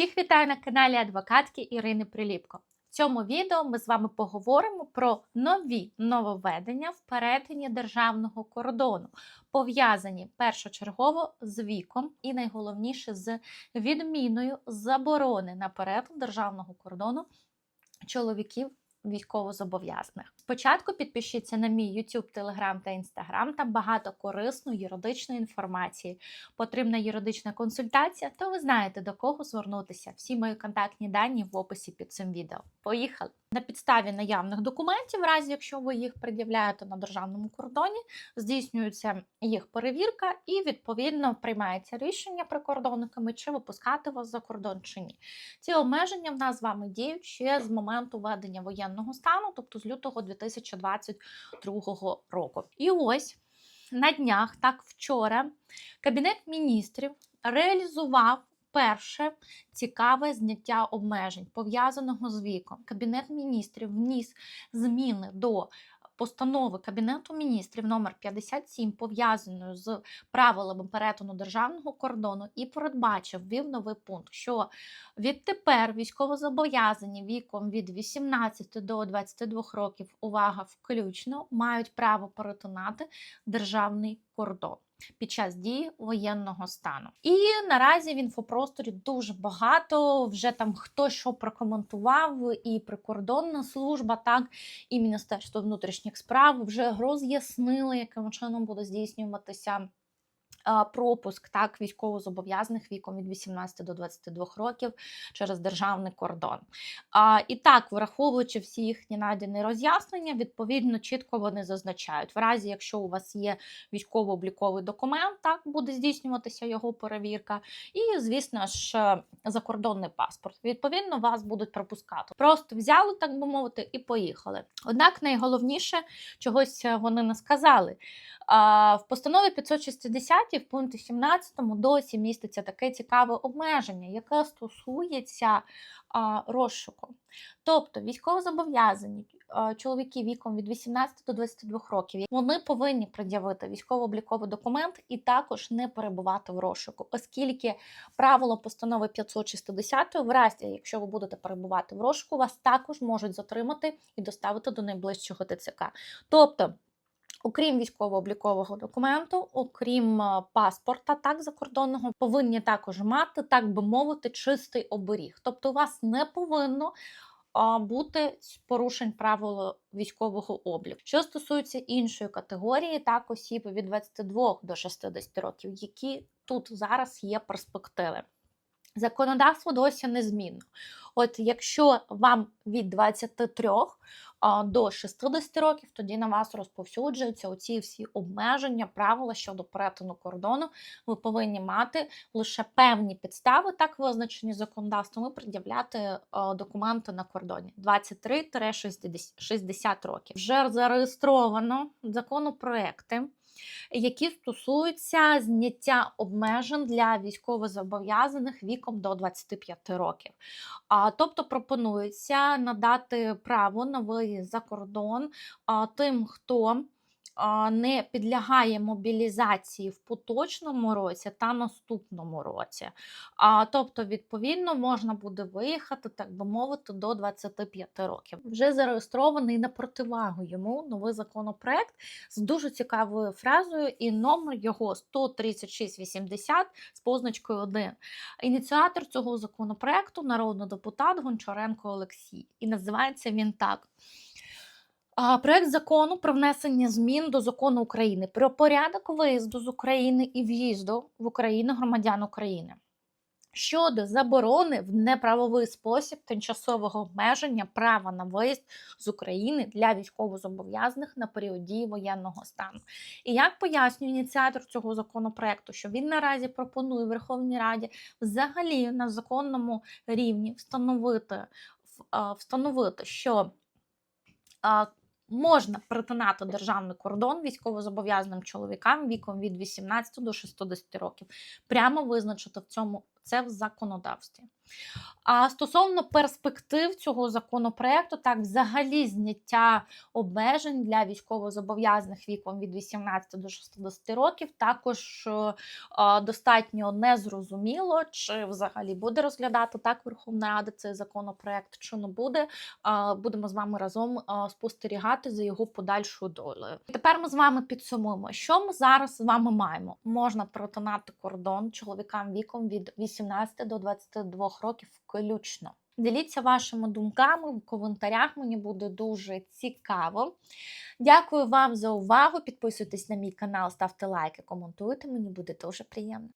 Всіх вітаю на каналі адвокатки Ірини Приліпко. В цьому відео ми з вами поговоримо про нові нововведення в перетині державного кордону, пов'язані першочергово з віком і найголовніше з відміною заборони на перетин державного кордону чоловіків військовозобов'язаних. Спочатку підпишіться на мій YouTube, Telegram та Instagram. Там багато корисної юридичної інформації. Потрібна юридична консультація, то ви знаєте до кого звернутися. Всі мої контактні дані в описі під цим відео. Поїхали! На підставі наявних документів, в разі якщо ви їх пред'являєте на державному кордоні, здійснюється їх перевірка і відповідно приймається рішення прикордонниками, чи випускати вас за кордон чи ні. Ці обмеження в нас з вами діють ще з моменту введення воєнного стану, тобто з лютого 2022 року. І ось на днях, так вчора, Кабінет міністрів реалізував. Перше цікаве зняття обмежень пов'язаного з віком. Кабінет міністрів вніс зміни до постанови Кабінету міністрів номер 57 пов'язаною з правилами перетину державного кордону і передбачив ввів новий пункт, що відтепер військовозобов'язані віком від 18 до 22 років, увага, включно, мають право перетинати державний кордон. Під час дії воєнного стану. І наразі в інфопросторі дуже багато. Вже там хто що прокоментував, і прикордонна служба, так і Міністерство внутрішніх справ вже роз'яснили, яким чином буде здійснюватися. Пропуск так військовозобов'язаних віком від 18 до 22 років через державний кордон. А, І так, враховуючи всі їхні надані роз'яснення, відповідно чітко вони зазначають, в разі, якщо у вас є військово-обліковий документ, так буде здійснюватися його перевірка, і, звісно ж, закордонний паспорт. Відповідно, вас будуть пропускати. Просто взяли, так би мовити, і поїхали. Однак найголовніше чогось вони не сказали. В постанові 560 в пункті 17 досі міститься таке цікаве обмеження, яке стосується а, розшуку. Тобто військовозобов'язані чоловіки віком від 18 до 22 років вони повинні пред'явити військово-обліковий документ і також не перебувати в розшуку, оскільки правило постанови 560 в разі, якщо ви будете перебувати в розшуку, вас також можуть затримати і доставити до найближчого ТЦК. Тобто Окрім військово-облікового документу, окрім паспорта, так закордонного, повинні також мати, так би мовити, чистий оберіг. Тобто, у вас не повинно бути порушень правил військового обліку. Що стосується іншої категорії, так осіб від 22 до 60 років, які тут зараз є перспективи. Законодавство досі незмінно. От якщо вам від 23 до 60 років, тоді на вас розповсюджуються оці всі обмеження, правила щодо перетину кордону. Ви повинні мати лише певні підстави, так визначені законодавством, і пред'являти документи на кордоні 23-60 років. Вже зареєстровано законопроекти які стосуються зняття обмежень для військовозобов'язаних віком до 25 років. А, Тобто пропонується надати право на виїзд за кордон а, тим, хто не підлягає мобілізації в поточному році та наступному році. Тобто, відповідно, можна буде виїхати, так би мовити, до 25 років. Вже зареєстрований на противагу йому новий законопроект з дуже цікавою фразою, і номер його 13680 з позначкою 1. Ініціатор цього законопроекту народний депутат Гончаренко Олексій. І називається він так. Проект закону про внесення змін до закону України про порядок виїзду з України і в'їзду в Україну громадян України щодо заборони в неправовий спосіб тимчасового обмеження права на виїзд з України для військовозобов'язаних на період дії воєнного стану. І як пояснює ініціатор цього законопроекту, що він наразі пропонує Верховній Раді взагалі на законному рівні встановити, встановити що можна перетинати державний кордон військовозобов'язаним чоловікам віком від 18 до 60 років, прямо визначити в цьому це в законодавстві. А стосовно перспектив цього законопроекту, так, взагалі зняття обмежень для військовозобов'язаних віком від 18 до 60 років, також е, достатньо незрозуміло, чи взагалі буде розглядати так Верховна Рада цей законопроект, чи не буде. Будемо з вами разом спостерігати за його подальшою долею. Тепер ми з вами підсумуємо, що ми зараз з вами маємо. Можна перетинати кордон чоловікам віком від 18 до 22 років включно. Діліться вашими думками в коментарях. Мені буде дуже цікаво. Дякую вам за увагу. Підписуйтесь на мій канал, ставте лайки, коментуйте. Мені буде дуже приємно.